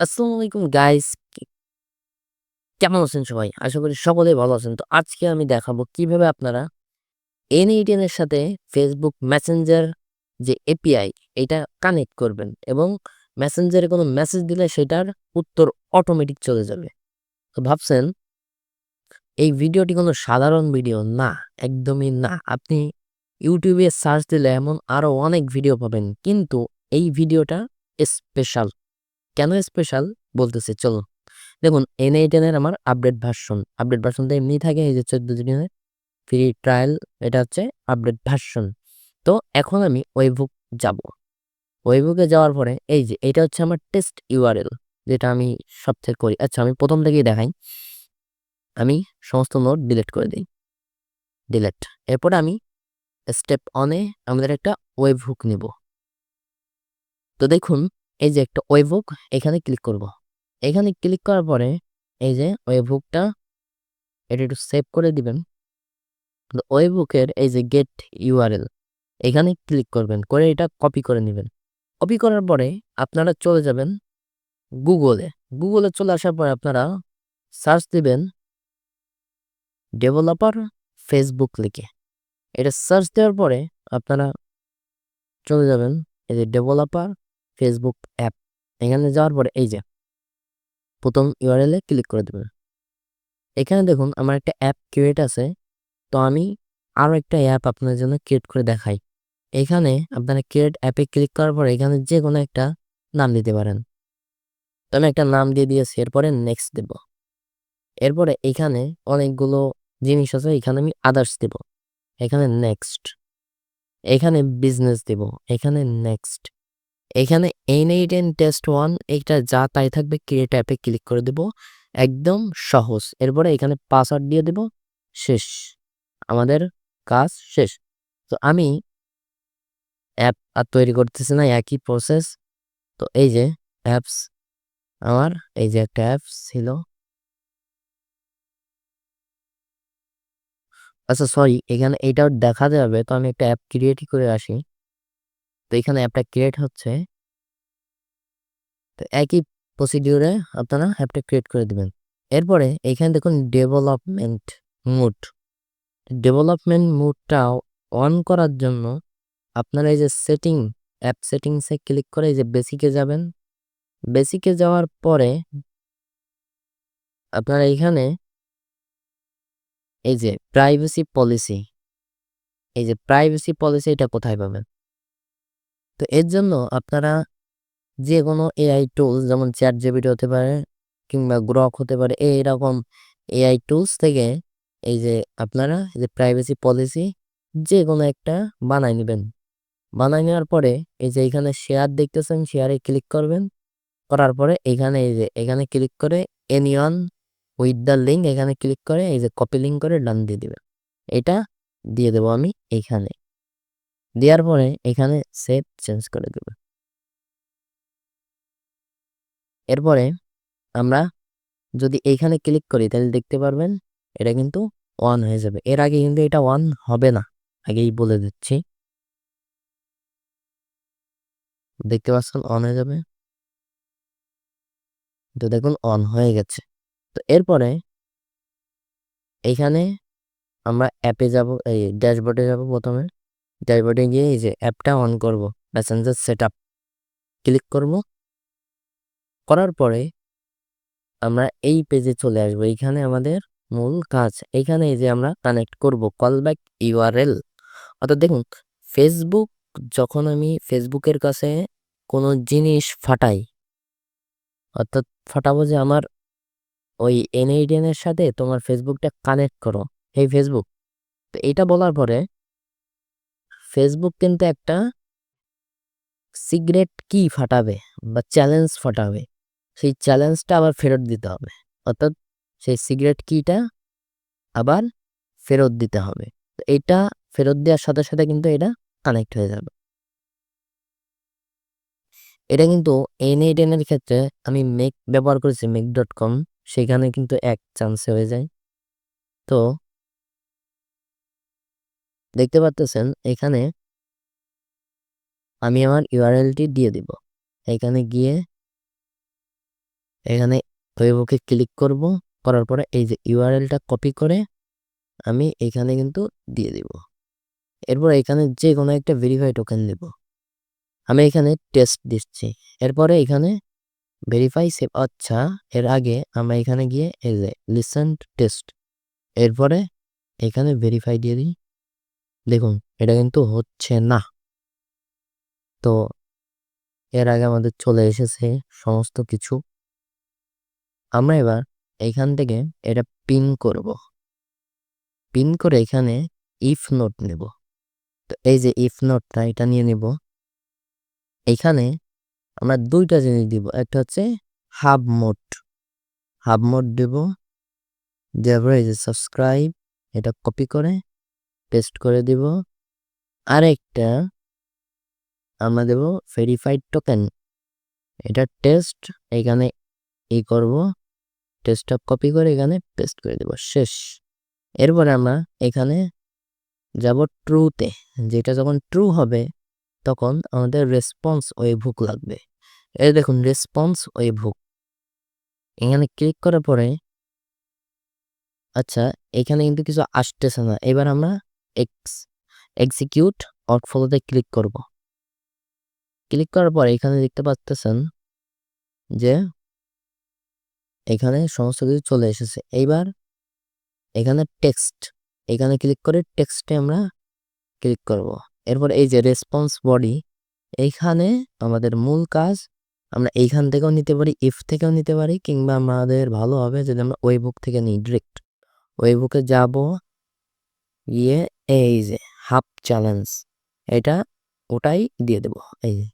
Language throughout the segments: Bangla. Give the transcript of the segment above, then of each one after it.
আসসালামু আলাইকুম গাইস কেমন আছেন সবাই? আশা করি সকলেই ভালো আছেন। তো আজকে আমি দেখাবো কীভাবে আপনারা এন এর সাথে ফেসবুক মেসেঞ্জার যে এপিআই এটা কানেক্ট করবেন এবং মেসেঞ্জারে কোনো মেসেজ দিলে সেটার উত্তর অটোমেটিক চলে যাবে। তো ভাবছেন, এই ভিডিওটি কোনো সাধারণ ভিডিও? না, একদমই না। আপনি ইউটিউবে সার্চ দিলে এমন আরও অনেক ভিডিও পাবেন। কিন্তু এই ভিডিওটা স্পেশাল কেন স্পেশাল বলতেছি চলো দেখুন এন এইট এর আমার আপডেট ভার্সন আপডেট ভার্সন তো এমনি থাকে, এই যে চোদ্দ দিনের ফ্রি ট্রায়াল এটা হচ্ছে আপডেট ভার্সন তো এখন আমি ওয়েবুক যাব। ওয়েবুকে যাওয়ার পরে, এই যে, এটা হচ্ছে আমার টেস্ট ইউআরএল যেটা আমি সবথেকে করি। আচ্ছা আমি প্রথম থেকেই দেখাই। আমি সমস্ত নোট ডিলেট করে দিই। ডিলেট এরপরে আমি স্টেপ অনে আমাদের একটা ওয়েব হুক নিব। তো দেখুন এই যে একটা ওয়েবুক এখানে ক্লিক করব। এখানে ক্লিক করার পরে এই যে ওয়েবুকটা এটা একটু সেভ করে দিবেন। ওয়েবুকের এই যে গেট ইউআরএল এখানে ক্লিক করবেন, করে এটা কপি করে নেবেন। কপি করার পরে আপনারা চলে যাবেন গুগলে গুগলে চলে আসার পরে আপনারা সার্চ দিবেন ডেভেলপার ফেসবুক লিখে। এটা সার্চ দেওয়ার পরে আপনারা চলে যাবেন এই যে ডেভেলপার ফেসবুক অ্যাপ এখানে যাওয়ার পরে এই যে, প্রথম ইউআরএলে ক্লিক করে দেবেন। এখানে দেখুন আমার একটা অ্যাপ ক্রিয়েট আছে, তো আমি আরও একটা অ্যাপ আপনার জন্য ক্রিয়েট করে দেখাই। এখানে আপনারা ক্রিয়েট অ্যাপে ক্লিক করার পরে এখানে যে কোনো একটা নাম দিতে পারেন। তো আমি একটা নাম দিয়ে দিয়েছি, এরপরে নেক্সট দেব। এরপরে এখানে অনেকগুলো জিনিস আছে, এখানে আমি আদার্স দেব। এখানে নেক্সট এখানে বিজনেস দেব, এখানে নেক্সট এখানে N eight N test one এইটা যা তাই থাকবে ক্রিয়েট অ্যাপে ক্লিক করে দেব। একদম সহজ। এরপরে এখানে পাসওয়ার্ড দিয়ে দেব, শেষ। আমাদের কাজ শেষ। তো আমি অ্যাপ আর তৈরি করতেছি না, একই প্রসেস তো এই যে অ্যাপস আমার এই যে একটা অ্যাপস ছিল। আচ্ছা সরি এখানে এইটাও দেখাতে হবে তো আমি একটা অ্যাপ ক্রিয়েট করে আসি। এখানে অ্যাপটা ক্রিয়েট হচ্ছে। তো একই প্রসিডিউরে আপনারা অ্যাপটা ক্রিয়েট করে দিবেন। এরপরে এখানে দেখুন ডেভেলপমেন্ট মুড ডেভেলপমেন্ট মুডটা অন করার জন্য আপনারা এই যে সেটিং অ্যাপ সেটিংসে ক্লিক করে এই যে বেসিকে যাবেন। বেসিকে যাওয়ার পরে আপনারা এইখানে এই যে প্রাইভেসি পলিসি এই যে প্রাইভেসি পলিসি এটা কোথায় পাবেন? তো এর জন্য আপনারা যে কোনো এআই টুলস যেমন চ্যাট জিপিটি হতে পারে কিংবা গ্রক হতে পারে এইরকম এআই টুলস থেকে এই যে আপনারা এই যে প্রাইভেসি পলিসি যে কোনো একটা বানাই নেবেন। বানাই নেওয়ার পরে এই যে এখানে শেয়ার দেখতেছেন শেয়ারে ক্লিক করবেন। করার পরে এখানে এই যে, এখানে ক্লিক করে এনিয়ন উইথ দ্য লিঙ্ক এখানে ক্লিক করে এই যে কপি লিঙ্ক করে ডান দিয়ে দেবেন। এটা দিয়ে দেবো আমি এইখানে দেওয়ার পরে এখানে সেভ চেঞ্জ করে দেব। এরপরে আমরা যদি এইখানে ক্লিক করি, তাহলে দেখতে পারবেন এটা কিন্তু ওয়ান হয়ে যাবে। এর আগে কিন্তু এটা ওয়ান হবে না, আগেই বলে দিচ্ছি। দেখতে পাচ্ছেন অন হয়ে যাবে। তো দেখুন অন হয়ে গেছে। তো এরপরে এইখানে আমরা অ্যাপে যাব, এই ড্যাশবোর্ডে যাব প্রথমে। ড্যাশবোর্ডে গিয়ে এই যে অ্যাপটা অন করব প্যাসেঞ্জার সেট আপ ক্লিক করব। করার পরে আমরা এই পেজে চলে আসব, এইখানে আমাদের মূল কাজ। এইখানে এই যে আমরা কানেক্ট করব কল ব্যাক ইউআরএল। অর্থাৎ দেখুন, ফেসবুক যখন আমি ফেসবুকের কাছে কোনো জিনিস ফাটাই, অর্থাৎ ফাটাবো যে আমার ওই এনএইডিএন এর সাথে তোমার ফেসবুকটা কানেক্ট করো। এই ফেসবুক, তো এটা বলার পরে ফেসবুক কিন্তু একটা সিগারেট কি ফাটাবে বা চ্যালেঞ্জ ফাটাবে। সেই চ্যালেঞ্জটা আবার ফেরত দিতে হবে। অর্থাৎ সেই সিগারেট কিটা আবার ফেরত দিতে হবে। তো এটা ফেরত দেওয়ার সাথে সাথে কিন্তু এটা কানেক্ট হয়ে যাবে। এটা কিন্তু এন এর ক্ষেত্রে আমি মেক ব্যবহার করেছি মেক ডট কম সেখানে কিন্তু এক চান্সে হয়ে যায়। তো দেখতে পাচ্তেছেন এখানে আমি আমার ইউআরএলটি দিয়ে দিব। এখানে গিয়ে এখানে ওয়েবুকে ক্লিক করব, করার পরে এই যে ইউআরএলটা কপি করে আমি এখানে কিন্তু দিয়ে দিব। এরপর এখানে যে কোনো একটা ভেরিফাই টোকেন দেব। আমি এখানে টেস্ট দিচ্ছি। এরপরে এখানে ভেরিফাই সেভ আচ্ছা এর আগে আমরা এখানে গিয়ে এই যে লিসেন টেস্ট এরপরে এখানে ভেরিফাই দিয়ে দিই। দেখুন, এটা কিন্তু হচ্ছে না। তো, এর আগে আমাদের চলে এসেছে সমস্ত কিছু। আমরা এবার এখান থেকে এটা পিন করব। পিন করে এখানে ইফ নোট নেব। তো এই যে ইফ নোটটা এটা নিয়ে নেব। এখানে আমরা দুইটা জিনিস দিব, একটা হচ্ছে হাব মোড হাব মোড দেব। যে সাবস্ক্রাইব এটা কপি করে পেস্ট করে দিব। আরেকটা আমরা দেব ভেরিফাইড টোকেন। এটা টেস্ট, এখানে ই করব। টেস্টটা কপি করে এখানে পেস্ট করে দেব। শেষ। এরপরে আমরা এখানে যাব ট্রুতে। যেটা যখন ট্রু হবে, তখন আমাদের রেসপন্স ওয়েব হুক লাগবে। এই দেখুন, রেসপন্স ওয়েব হুক এখানে ক্লিক করার পরে আচ্ছা এখানে কিন্তু কিছু আসতেছে না। এবার আমরা এক্স এক্সিকিউট আউটফলোতে ক্লিক করব। ক্লিক করার পর এখানে দেখতে পাচ্তেছেন যে এখানে সমস্ত কিছু চলে এসেছে। এইবার এখানে টেক্সট এখানে ক্লিক করে টেক্সটে আমরা ক্লিক করব। এরপর এই যে রেসপন্স বডি এইখানে আমাদের মূল কাজ আমরা এইখান থেকেও নিতে পারি ইফ থেকেও নিতে পারি, কিংবা আমাদের ভালো হবে যদি আমরা ওই বুক থেকে নিই ডিরেক্ট ওই বুকে যাব গিয়ে এই যে হাফ চ্যালেঞ্জ, এটা ওটাই দিয়ে দেব। এই যে,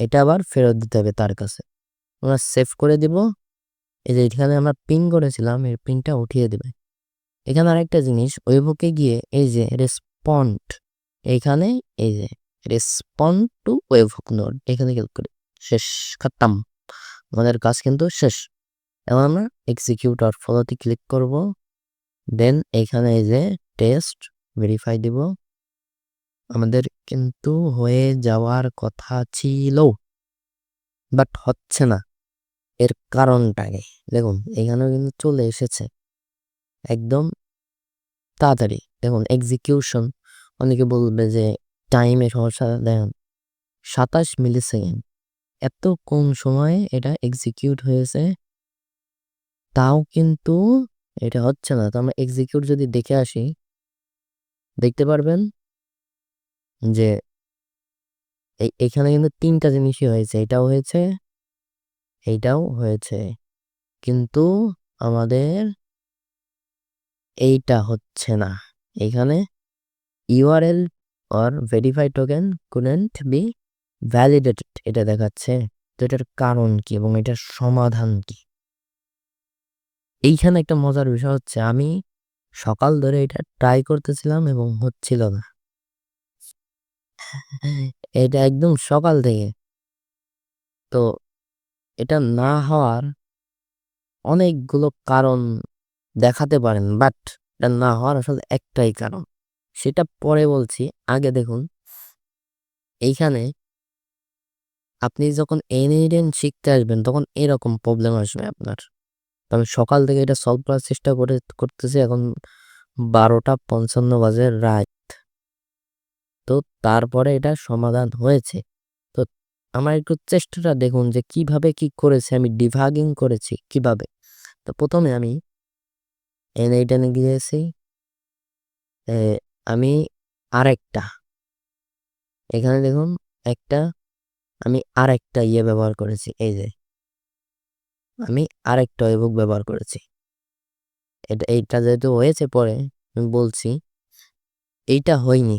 এটা আবার ফেরত দিতে হবে তার কাছে। আমরা সেভ করে দিব। এই যে এখানে আমরা পিন করেছিলাম এই পিনটা উঠিয়ে দেবে। এখানে আরেকটা জিনিস, ওই বুকে গিয়ে এই যে রেসপন্ড এইখানে এই যে respond to webhook node এখানে ক্লিক করি। শেষ, খাতাম। আমাদের কাজ কিন্তু শেষ। এখন আমরা এক্সিকিউট আর ফলোতে ক্লিক করব। দেন এখানে এই যে টেস্ট ভেরিফাই দিব। আমাদের কিন্তু হয়ে যাওয়ার কথা ছিল বাট হচ্ছে না। এর কারণটাকে দেখুন, এখানেও কিন্তু চলে এসেছে। একদম তাড়াতাড়ি। দেখুন এক্সিকিউশন অনেকে বলবে যে টাইমে সমস্যা। দেখেন, সাতাশ মিলি সেকেন্ড এত কম সময়ে এটা এক্সিকিউট হয়েছে। তাও কিন্তু এটা হচ্ছে না। তো আমরা এক্সিকিউট যদি দেখে আসি, দেখতে পারবেন যে এখানে কিন্তু তিনটা জিনিসই হয়েছে। এটাও হয়েছে এইটাও হয়েছে। কিন্তু আমাদের এইটা হচ্ছে না। এখানে URL or verify token couldn't be validated এটা দেখাচ্ছে। তো এটার কারণ কি এবং এটার সমাধান কি? এইখানে একটা মজার বিষয় হচ্ছে, আমি সকাল ধরে এটা ট্রাই করতেছিলাম এবং হচ্ছিল না। এটা একদম সকাল থেকে। তো এটা না হওয়ার অনেকগুলো কারণ দেখাতে পারেন বাট এটা না হওয়ার আসলে একটাই কারণ। সেটা পরে বলছি, আগে দেখুন। এইখানে আপনি যখন এনএডেন শিখতে আসবেন, তখন এরকম প্রবলেম আসবে আপনার। তো আমি সকাল থেকে এটা সলভ করার চেষ্টা করে, করতেছি এখন বারোটা পঞ্চান্ন বাজে রাত। তো তারপরে এটা সমাধান হয়েছে। তো আমার একটু চেষ্টাটা দেখুন যে কীভাবে কি করেছে, আমি ডিভাগিং করেছি কীভাবে? তো প্রথমে আমি এন এইটানে গিয়েছি। আমি আরেকটা, এখানে দেখুন একটা, আমি আরেকটা ইয়ে ব্যবহার করেছি, এই যে আমি আরেকটা বুক ব্যবহার করেছি। এটা, এইটা যেহেতু হয়েছে পরে, আমি বলছি, এইটা হয়নি।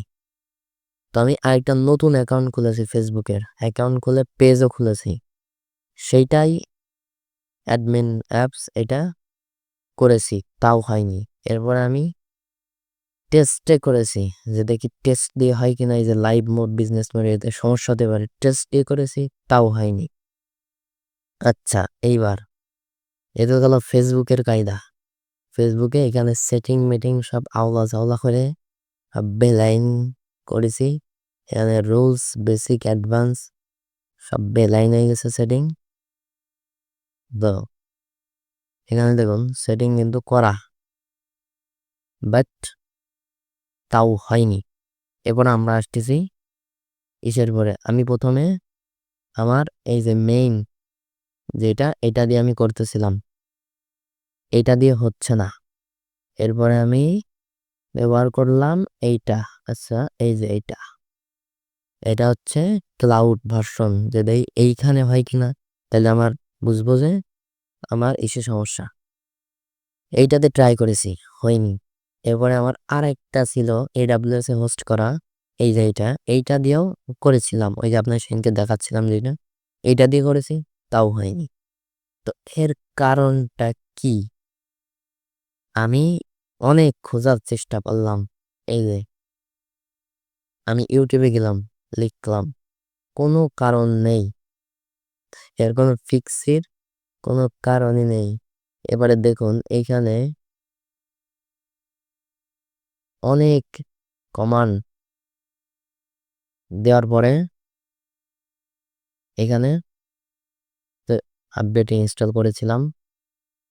তো আমি আরেকটা নতুন অ্যাকাউন্ট খুলেছি ফেসবুকের অ্যাকাউন্ট খুলে পেজও খুলেছি। সেইটাই অ্যাডমিন অ্যাপস এটা করেছি, তাও হয়নি। এরপর আমি টেস্টে করেছি, যে দেখি টেস্ট দিয়ে হয় কিনা এই যে লাইভ মোড বিজনেস মোড এতে সমস্যা হতে পারে। টেস্ট দিয়ে করেছি, তাও হয়নি। আচ্ছা এইবার এ তো গেল ফেসবুকের কায়দা। ফেসবুকে এখানে সেটিং মিটিং সব আওলা চাওলা করে, সব বেলাইন করেছি। এখানে রুলস বেসিক অ্যাডভান্স সব বেলাইন হয়ে গেছে সেটিং তো, এখানে দেখুন সেটিং কিন্তু করা। বাট তাও হয়নি। এরপর আমরা আসতেছি ইসের পরে আমি প্রথমে আমার এই যে মেইন যেটা এটা দিয়ে আমি করতেছিলাম। এটা দিয়ে হচ্ছে না। এরপরে আমি ব্যবহার করলাম এইটা। আচ্ছা এই যে এইটা। এটা হচ্ছে ক্লাউড ভার্সন যদি এইখানে হয় কিনা, তাহলে আমার বুঝব যে আমার ইসে সমস্যা। এইটাতে ট্রাই করেছি, হয়নি। এরপরে আমার আর একটা ছিল এডাব্লিউএস এ হোস্ট করা। এই যে এইটা এইটা দিয়েও করেছিলাম। ওই যে আপনার সেদিনকে দেখাচ্ছিলাম যেটা। এইটা দিয়ে করেছি। তাও হয়নি। তো এর কারণটা কি? আমি অনেক খোঁজার চেষ্টা করলাম, এই যে। আমি ইউটিউবে গেলাম, লিখলাম, কোনো কারণ নেই। এর কোনো ফিক্সির কোনো কারণই নেই। এবারে দেখুন এইখানে অনেক কমান্ড দেওয়ার পরে এখানে আপডেট ইনস্টল করেছিলাম।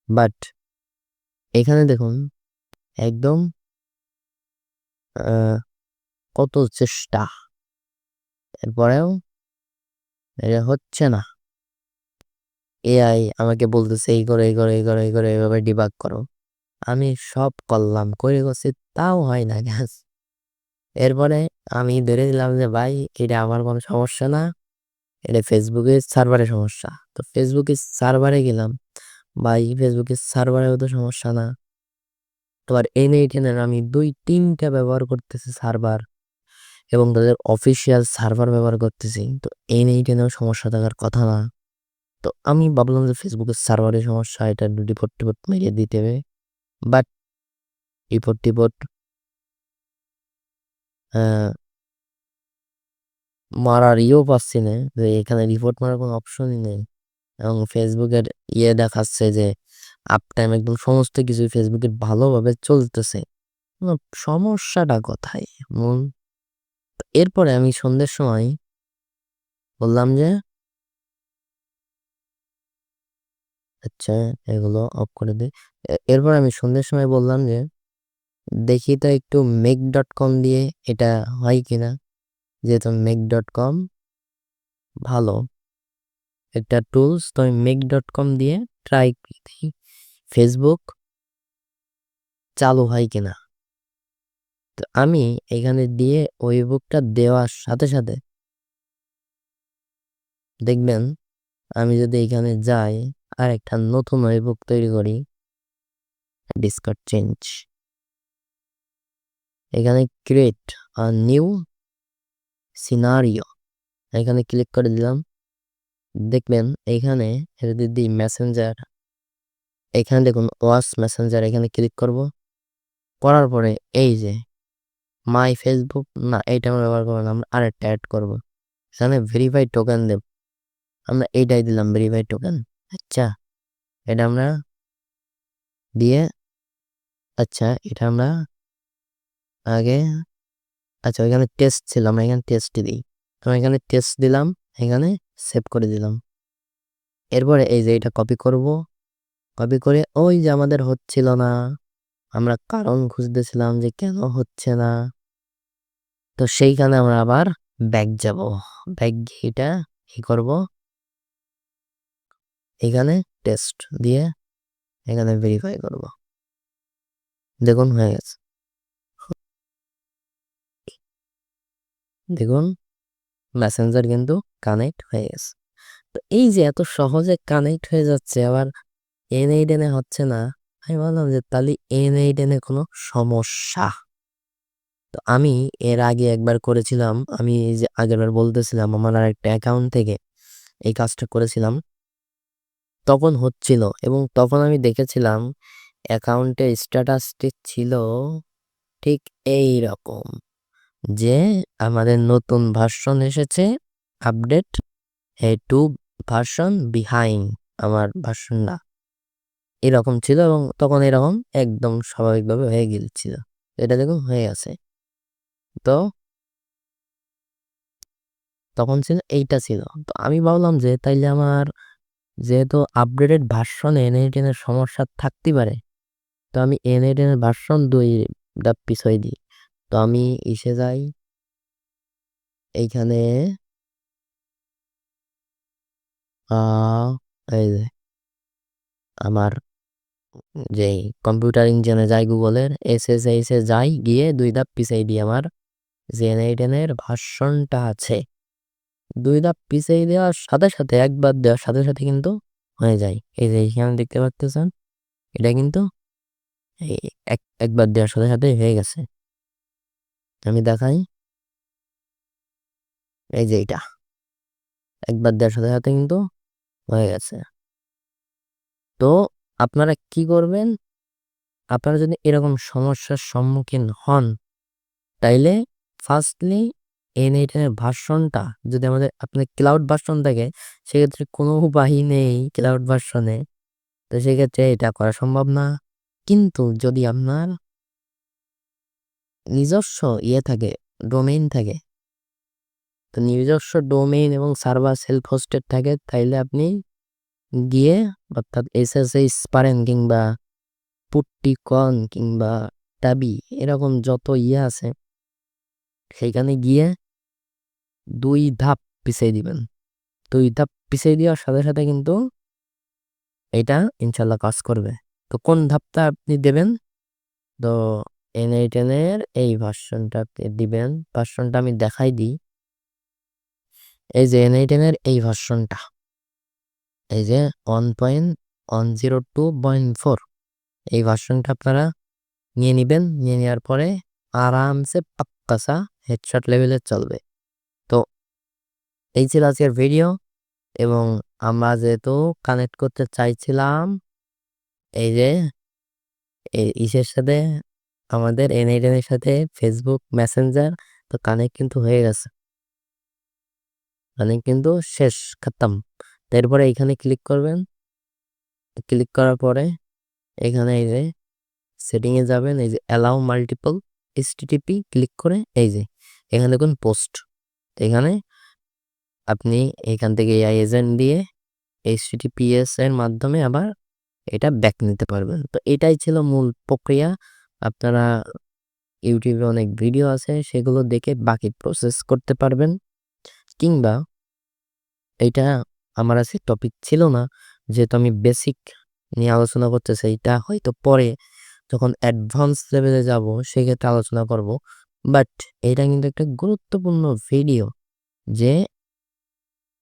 বাট এখানে দেখুন, একদম কত চেষ্টা। এরপরেও এটা হচ্ছে না। এআই আমাকে বলতেছে, এই করো এই করো এই করো এই করো এইভাবে ডিবাগ করো। আমি সব করলাম করে করছি, তাও হয় না গ্যাস এরপরে আমি ধরে দিলাম যে, ভাই, এটা আমার কোনো সমস্যা না। এটা ফেসবুকের সার্ভারের সমস্যা। তো ফেসবুকের সার্ভারে গেলাম, ভাই ফেসবুকের সার্ভারেও তো সমস্যা না। তোমার এন এইটেনের আমি দুই তিনটা ব্যবহার করতেছি সার্ভার এবং তাদের অফিসিয়াল সার্ভার ব্যবহার করতেছি। তো এন এইটেনেও সমস্যা থাকার কথা না। তো আমি ভাবলাম যে ফেসবুকের সার্ভারের সমস্যা, এটা রিপোর্ট টিপোর্ট মেরে দিতে হবে। বাট রিপোর্ট টিপোর্ট মারার ইয়েও পাচ্ছি না। যে এখানে রিপোর্ট মারার কোনো অপশনই নেই। এবং ফেসবুকের ইয়ে দেখাচ্ছে যে আপ টাইম একদম সমস্ত কিছু ফেসবুকে ভালোভাবে চলতেছে। সমস্যাটা কোথায়? মূল এরপরে আমি সন্ধ্যের সময় বললাম যে আচ্ছা এগুলো অফ করে দিই এরপর আমি সন্ধ্যের সময় বললাম যে, দেখি তো একটু মেক ডট কম দিয়ে এটা হয় কিনা। যেহেতু মেক ডট কম ভালো। একটা টুলস তো আমি মেক ডট কম দিয়ে ট্রাই দিই ফেসবুক চালু হয় কিনা? তো আমি এখানে দিয়ে ওই বুকটা দেওয়ার সাথে সাথে দেখবেন, আমি যদি এখানে যাই আর একটা নতুন ওই বুক তৈরি করি ডিসকট চেঞ্জ এখানে ক্রিয়েট আর নিউ সিনারিও এখানে ক্লিক করে দিলাম। দেখবেন এখানে যদি মেসেঞ্জার এখানে দেখুন ওয়াস মেসেঞ্জার এখানে ক্লিক করব। করার পরে এই যে মাই ফেসবুক না এইটা আমরা ব্যবহার করব না, আমরা আরেকটা অ্যাড করব। এখানে ভেরিফাইড টোকেন দেব। আমরা এইটাই দিলাম ভেরিফাইড টোকেন আচ্ছা এটা আমরা দিয়ে আচ্ছা এটা আমরা আগে আচ্ছা ওইখানে টেস্ট ছিল আমরা এখানে টেস্ট দিই। তো এখানে টেস্ট দিলাম, এখানে সেভ করে দিলাম। এরপরে এই যে এটা কপি করব। কপি করে ওই যে আমাদের হচ্ছিল না। আমরা কারণ খুঁজতেছিলাম যে কেন হচ্ছে না। তো সেইখানে আমরা আবার ব্যাগ যাব। ব্যাগ এটা কি করব। এখানে টেস্ট দিয়ে এখানে ভেরিফাই করব। দেখুন হয়ে গেছে। দেখুন মেসেঞ্জার কিন্তু কানেক্ট হয়ে গেছে। তো এই যে এত সহজে কানেক্ট হয়ে যাচ্ছে, আবার এন এইডেনে হচ্ছে না, আমি বললাম যে তাহলে এন এইডেনে কোনো সমস্যা। তো আমি এর আগে একবার করেছিলাম, আমি এই যে আগেরবার বলতেছিলাম আমার আর একটা অ্যাকাউন্ট থেকে, এই কাজটা করেছিলাম। তখন হচ্ছিল এবং তখন আমি দেখেছিলাম অ্যাকাউন্টের স্ট্যাটাসটি ছিল ঠিক এই রকম। যে আমাদের নতুন ভার্সন এসেছে, আপডেট হে টু ভার্সন বিহাইন্ড আমার ভার্সনটা এরকম ছিল এবং তখন এরকম একদম স্বাভাবিকভাবে হয়ে গিয়েছিল এটা দেখুন, হয়ে গেছে তো তখন ছিল, এইটা ছিল তো আমি ভাবলাম যে তাইলে আমার যেহেতু আপডেটেড ভার্সনে N18 এর সমস্যা থাকতে পারে। তো আমি N18 এর ভার্সন 2 টা পিছাই দিই। তো আমি ইসে যাই এইখানে এই যে আমার যেই কম্পিউটার ইঞ্জিনে যাই গুগলের SSH এ যাই গিয়ে দুই ধাপ পিছাই দিই আমার যে N18 এর ভার্সনটা আছে। দুই ধাপ পিছাই দেওয়ার সাথে, সাথে একবার দেওয়ার সাথে, সাথে কিন্তু হয়ে যায়। এই যে এইখানে দেখতে পারতেছেন এটা কিন্তু একবার দেওয়ার সাথে, সাথে হয়ে গেছে। আমি দেখাই। এই যে এইটা। একবার দেওয়ার সাথে, কিন্তু হয়ে গেছে। তো আপনারা কি করবেন? আপনারা যদি এরকম সমস্যার সম্মুখীন হন, তাইলে ফার্স্টলি N18 এর ভার্সনটা যদি আমাদের আপনার ক্লাউড ভার্সন থাকে সেক্ষেত্রে কোনো উপায়ই নেই ক্লাউড ভার্সনে। তো সেক্ষেত্রে এটা করা সম্ভব না। কিন্তু যদি আপনার নিজস্ব ইয়ে থাকে, ডোমেইন থাকে তো নিজস্ব ডোমেইন এবং সার্ভার সেলফ হোস্টেড থাকে তাইলে আপনি গিয়ে অর্থাৎ SSH পারেন কিংবা পুট্টিকন কিংবা টাবি এরকম যত ইয়ে আছে সেইখানে গিয়ে দুই ধাপ পিছিয়ে দিবেন। দুই ধাপ পিছিয়ে দেওয়ার সাথে, সাথে কিন্তু এটা ইনশাল্লাহ কাজ করবে। তো কোন ধাপটা আপনি দেবেন? তো N18 এর এই ভার্সনটা দিবেন। ভার্সনটা আমি দেখাই দিই। এই যে N18 এর এই ভার্সনটা। এই যে 1.102.4 এই ভার্সনটা আপনারা নিয়ে নিবেন। নিয়ে নেওয়ার পরে আরামসে পাক্কাসা হেডশট লেভেলে চলবে। তো এই ছিল আজকের ভিডিও এবং আমরা যেহেতু কানেক্ট করতে চাইছিলাম, এই যে এই ইসের সাথে আমাদের N18 এর সাথে ফেসবুক মেসেঞ্জার তো কানেক্ট কিন্তু হয়ে গেছে। কানেক্ট কিন্তু শেষ খাত্তাম। তো এরপরে এইখানে ক্লিক করবেন। ক্লিক করার পরে এখানে এই যে সেটিং এ যাবেন, এই যে অ্যালাউ মাল্টিপল HTTP ক্লিক করে এই যে, এখানে দেখুন পোস্ট। এখানে আপনি এখান থেকে AI এজেন্ট দিয়ে HTTPS এর মাধ্যমে আবার এটা ব্যাক নিতে পারবেন। তো এটাই ছিল মূল প্রক্রিয়া। আপনারা ইউটিউবে অনেক ভিডিও আছে, সেগুলো দেখে বাকি প্রসেস করতে পারবেন। কিংবা এটা আমার আজকে টপিক ছিল না। যেহেতু আমি বেসিক নিয়ে আলোচনা করতেছি এটা হয়তো পরে যখন অ্যাডভান্স লেভেলে যাব, সেক্ষেত্রে আলোচনা করব। বাট এটা কিন্তু একটা গুরুত্বপূর্ণ ভিডিও যে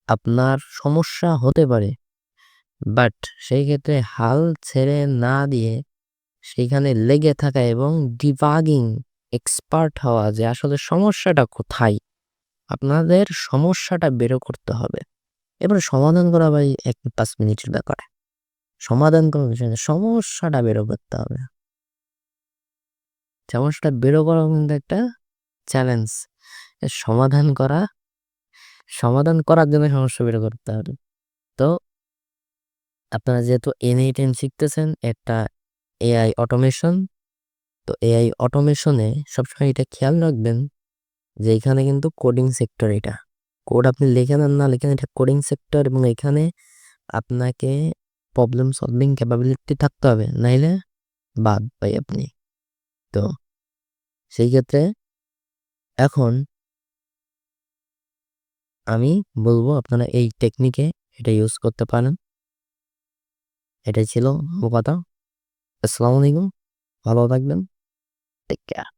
আপনার সমস্যা হতে পারে। বাট সেই ক্ষেত্রে হাল ছেড়ে না দিয়ে সেইখানে লেগে থাকা এবং ডিবাগিং এক্সপার্ট হওয়া যে আসলে সমস্যাটা কোথায়? আপনাদের সমস্যাটা বের করতে হবে। এবারে সমাধান করা ভাই ১-৫ মিনিটের ব্যাপার। সমাধান বিষয় সমস্যাটা বের করতে হবে। সমস্যাটা বের করা কিন্তু একটা চ্যালেঞ্জ। সমাধান করা, সমাধান করার জন্য সমস্যা বের করতে হবে। তো, আপনারা যেহেতু N18 শিখতেছেন, একটা AI অটোমেশন। তো এআই অটোমেশনে সবসময় এটা খেয়াল রাখবেন যে এখানে কিন্তু কোডিং সেক্টর এটা। কোড আপনি লেখেন আর না লেখেন এটা কোডিং সেক্টর এবং এখানে আপনাকে প্রবলেম সলভিং ক্যাপাবিলিটি থাকতে হবে। নাইলে বাদ ভাই আপনি। তো সেই ক্ষেত্রে এখন আমি বলব আপনারা এই টেকনিকে এটা ইউজ করতে পারেন। এটাই ছিল কথা। আসসালামু আলাইকুম। ভালো থাকবেন। Take care.